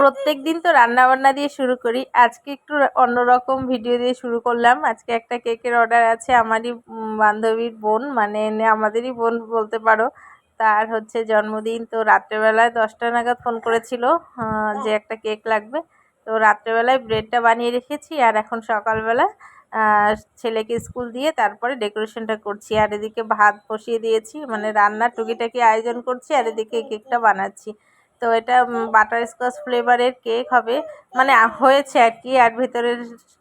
প্রত্যেক দিন তো রান্না বান্না দিয়ে শুরু করি। আজকে একটু অন্যরকম ভিডিও দিয়ে শুরু করলাম। আজকে একটা কেকের অর্ডার আছে আমারই বান্ধবীর বোন মানে আমাদেরই বোন বলতে পারো। তার হচ্ছে জন্মদিন, তো রাত্রেবেলায় দশটা নাগাদ ফোন করেছিল যে একটা কেক লাগবে। তো রাত্রেবেলায় ব্রেডটা বানিয়ে রেখেছি আর এখন সকালবেলা ছেলেকে স্কুল দিয়ে তারপরে ডেকোরেশনটা করছি। আর এদিকে ভাত বসিয়ে দিয়েছি মানে রান্নার টুকিটাকি আয়োজন করছি, আর এদিকে কেকটা বানাচ্ছি। তো এটা বাটার স্কচ ফ্লেভারের কেক হবে। মানে হয়েছে আর কি। আর ভেতরের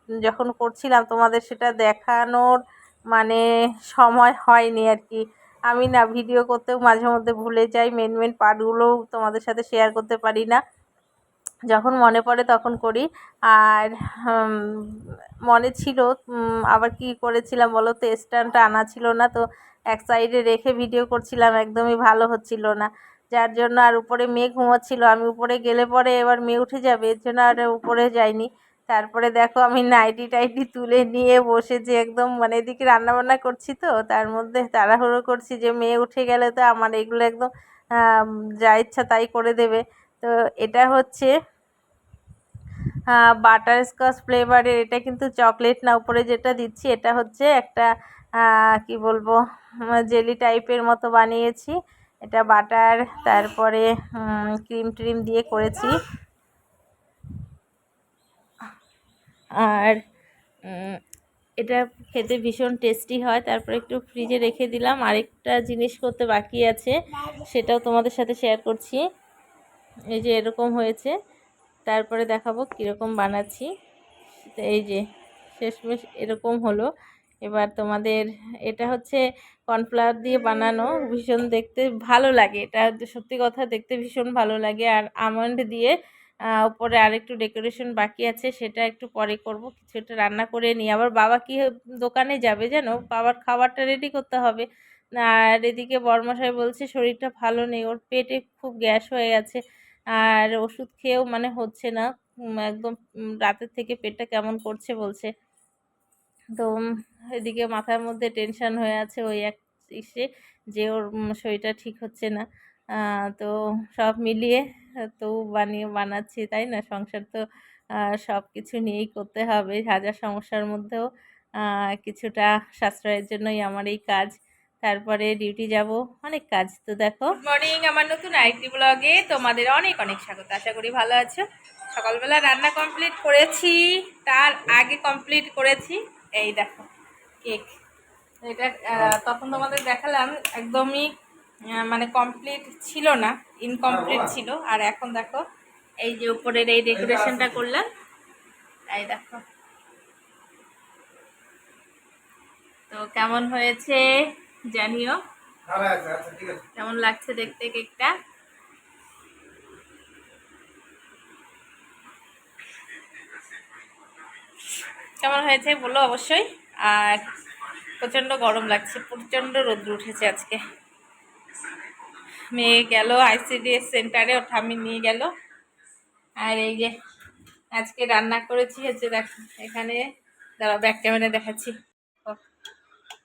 যখন করছিলাম তোমাদের সেটা দেখানোর মানে সময় হয়নি আর কি। আমি না ভিডিও করতেও মাঝে মধ্যে ভুলে যাই মেন মেন পার্টগুলোও তোমাদের সাথে শেয়ার করতে পারি না। যখন মনে পড়ে তখন করি। আর মনে ছিল আবার কি করেছিলাম বলো তো স্ট্যান্ডটা আনা ছিল না। তো এক সাইডে রেখে ভিডিও করছিলাম, একদমই ভালো হচ্ছিল না। যার জন্য আর উপরে মেয়ে ঘুমোচ্ছিল। আমি উপরে গেলে পরে এবার মেয়ে উঠে যাবে, এর জন্য আর উপরে যাইনি। তারপরে দেখো আমি নাইটি টাইটি তুলে নিয়ে বসেছি একদম মানে এদিকে রান্নাবান্না করছি তো, তার মধ্যে তাড়াহুড়ো করছি যে মেয়ে উঠে গেলে তো আমার এগুলো একদম যা ইচ্ছা তাই করে দেবে। তো এটা হচ্ছে বাটার স্কচ ফ্লেভারের, এটা কিন্তু চকলেট না, উপরে যেটা দিচ্ছি এটা হচ্ছে একটা কি বলব জেলি টাইপের মতো বানিয়েছি। এটা বাটার, তারপরে ক্রিম ট্রিম দিয়ে করেছি। আর এটা খেতে ভীষণ টেস্টি হয়। তারপরে একটু ফ্রিজে রেখে দিলাম। আরেকটা জিনিস করতে বাকি আছে, সেটাও তোমাদের সাথে শেয়ার করছি। এই যে এরকম হয়েছে। তারপরে দেখাবো কীরকম বানাচ্ছি। এই যে, শেষমেশ এরকম হলো। এবার তোমাদের এটা হচ্ছে কর্নফ্লাওয়ার দিয়ে বানানো, ভীষণ দেখতে ভালো লাগে। এটা সত্যি কথা, দেখতে ভীষণ ভালো লাগে। আর আমন্ড দিয়ে উপরে আরেকটু ডেকোরেশন বাকি আছে, সেটা একটু পরে করব। কিছু একটা রান্না করে নিই। আবার বাবা কি দোকানে যাবে জানো? বাবার খাবারটা রেডি করতে হবে। আর এদিকে বরমশাই বলছে, শরীরটা ভালো নেই। ওর পেটে খুব গ্যাস হয়ে গেছে। আর ওষুধ খেয়েও মানে হচ্ছে না। একদম রাতের থেকে পেটটা কেমন করছে? বলছে। তো এদিকে মাথার মধ্যে টেনশন হয়ে আছে ওই এক ইসে যে ওর শরীরটা ঠিক হচ্ছে না। তো সব মিলিয়ে তো বানিয়ে বানাচ্ছি, তাই না? সংসার তো সব কিছু নিয়েই করতে হবে। হাজার সমস্যার মধ্যেও কিছুটা সাশ্রয়ের জন্যই আমার এই কাজ। তারপরে ডিউটি যাব, অনেক কাজ। তো দেখো মর্নিং আমার নতুন আরেকটি ব্লগে তোমাদের অনেক অনেক স্বাগত। আশা করি ভালো আছো। সকালবেলা রান্না কমপ্লিট করেছি, তার আগে কমপ্লিট করেছি। এই দেখো। কেক। এটা তখন তোমাদের দেখালাম একদমই মানে কমপ্লিট ছিল না ইনকমপ্লিট ছিল। আর এখন দেখো এই যে উপরের এই ডেকোরেশনটা করলাম এই দেখো। তো কেমন হয়েছে জানিও? আচ্ছা কেমন লাগছে দেখতে কেকটা? কেমন হয়েছে বলো অবশ্যই। আর প্রচণ্ড গরম লাগছে, প্রচণ্ড রোদ্র উঠেছে আজকে। মেয়ে গেল আইসিডিএস সেন্টারে, ওর ঠামি নিয়ে গেল। আর এই যে আজকে রান্না করেছি হচ্ছে দেখো, এখানে দাঁড়াও ব্যাক ক্যামেরা দেখাচ্ছি।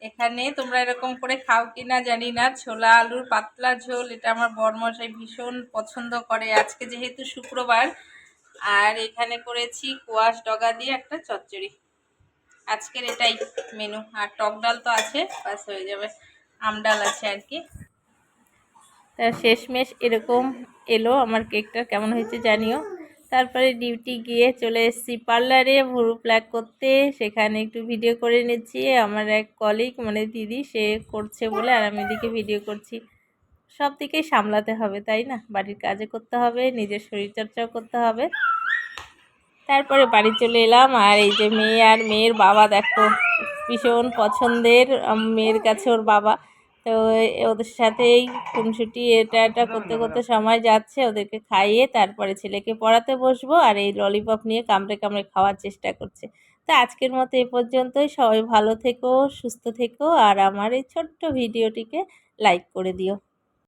এখানে তোমরা এরকম করে খাও কি না জানি না, ছোলা, আলুর পাতলা ঝোল, এটা আমার বরমশাই ভীষণ পছন্দ করে আজকে যেহেতু শুক্রবার। আর এখানে করেছি কোয়াশ ডগা দিয়ে একটা চচ্চড়ি। আজকের এটাই মেনু আর টক ডাল তো আছে, বাস হয়ে যাবে। আমডাল আছে আর কি। তা শেষমেশ এরকম এলো আমার কেকটা, কেমন হয়েছে জানিও। তারপরে ডিউটি গিয়ে চলে এসেছি পার্লারে, ভুরু প্ল্যাক করতে। সেখানে একটু ভিডিও করে নিচ্ছি। আমার এক কলিগ মানে দিদি, সে করছে বলে আর আমি এদিকে ভিডিও করছি। সব দিকেই সামলাতে হবে, তাই না? বাড়ির কাজে করতে হবে, নিজের শরীরচর্চাও করতে হবে। তারপরে বাড়ি চলে এলাম। আর এই যে মেয়ে আর মেয়ের বাবা, দেখো, ভীষণ পছন্দের মেয়ের কাছে ওর বাবা। তো ওদের সাথেই খুনসুটি এটা এটা করতে করতে সময় যাচ্ছে। ওদেরকে খাইয়ে তারপরে ছেলেকে পড়াতে বসবো আর এই ললিপপ নিয়ে কামড়ে কামড়ে খাওয়ার চেষ্টা করছে। তো আজকের মতো এ পর্যন্তই। সবাই ভালো থেকো, সুস্থ থেকো। আর আমার এই ছোট্ট ভিডিওটিকে লাইক করে দিও।